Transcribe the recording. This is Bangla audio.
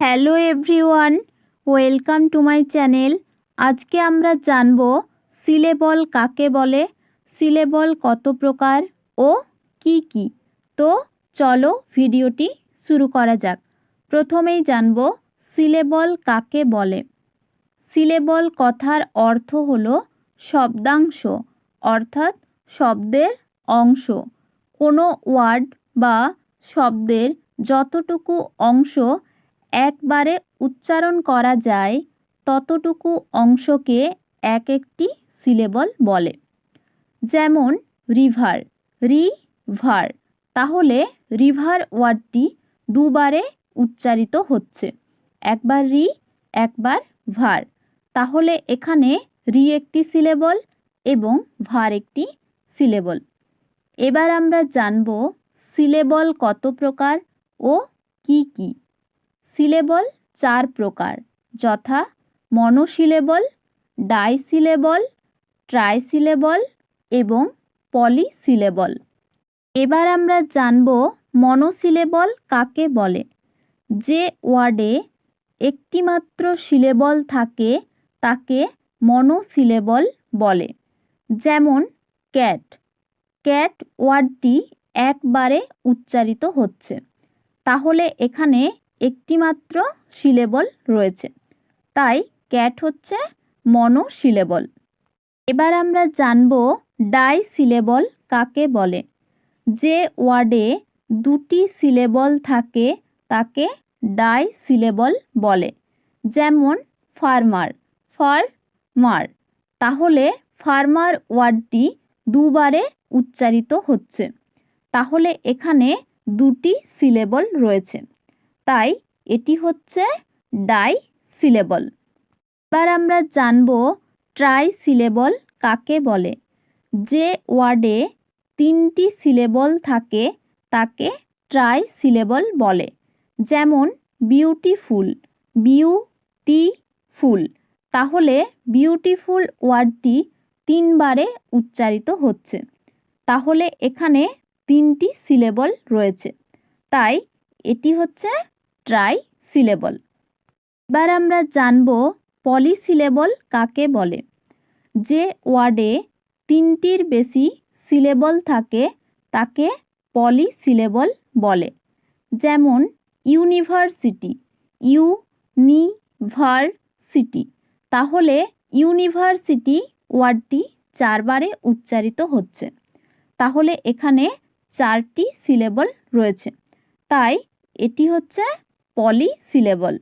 Hello everyone, welcome to my channel. আজকে আমরা জানব সিলেবল কাকে বলে, সিলেবল কত প্রকার ও কি কি। তো চলো ভিডিওটি শুরু করা যাক। প্রথমেই জানব সিলেবল কাকে বলে। সিলেবল কথার অর্থ হলো শব্দাংশ, অর্থাৎ শব্দের অংশ। কোনো ওয়ার্ড বা শব্দের যতটুকু অংশ একবারে উচ্চারণ করা যায় ততটুকু অংশকে এক একটি সিলেবল বলে। যেমন, রিভার রি ভার তাহলে রিভার ওয়ার্ডটি দুবারে উচ্চারিত হচ্ছে। একবার রি একবার ভার তাহলে এখানে রি একটি সিলেবল এবং ভার একটি সিলেবল। এবার আমরা জানব সিলেবল কত প্রকার ও কি কি। সিলেবল চার প্রকার। যথা মনোসিলেবল, ডাইসিলেবল, ট্রাইসিলেবল এবং পলিসিলেবল। এবার আমরা জানব মনোসিলেবল কাকে বলে। যে ওয়ার্ডে একটিমাত্র সিলেবল থাকে তাকে মনোসিলেবল বলে। যেমন ক্যাট। ক্যাট ওয়ার্ডটি একবারে উচ্চারিত হচ্ছে। তাহলে এখানে একটিমাত্র সিলেবল রয়েছে। তাই ক্যাট হচ্ছে মনোসিলেবল এবার আমরা জানব ডাই সিলেবল কাকে বলে। যে ওয়ার্ডে দুটি সিলেবল থাকে, তাকে ডাই সিলেবল বলে। যেমন ফার্মার ফার মার তাহলে ফার্মার ওয়ার্ডটি দুবারে উচ্চারিত হচ্ছে। তাহলে এখানে দুটি সিলেবল রয়েছে। তাই এটি হচ্ছে ডাই সিলেবল এবার আমরা জানব ট্রাই সিলেবল কাকে বলে? যে ওয়ার্ডে তিনটি সিলেবল থাকে তাকে ট্রাই সিলেবল বলে। যেমন, বিউটিফুল বিউটি ফুল তাহলে বিউটিফুল ওয়ার্ডটি তিনবারে উচ্চারিত হচ্ছে। তাহলে এখানে তিনটি সিলেবল রয়েছে। তাই এটি হচ্ছে ট্রাই সিলেবল এবার আমরা জানব পলিসিলেবল কাকে বলে। যে ওয়ার্ডে তিনটির বেশি সিলেবল থাকে, তাকে পলিসিলেবল বলে। যেমন, ইউনিভার্সিটি ইউ নি সিটি তাহলে ইউনিভার্সিটি ওয়ার্ডটি চারবারে উচ্চারিত হচ্ছে। তাহলে এখানে চারটি সিলেবল রয়েছে। তাই এটি হচ্ছে পলিসিলেবল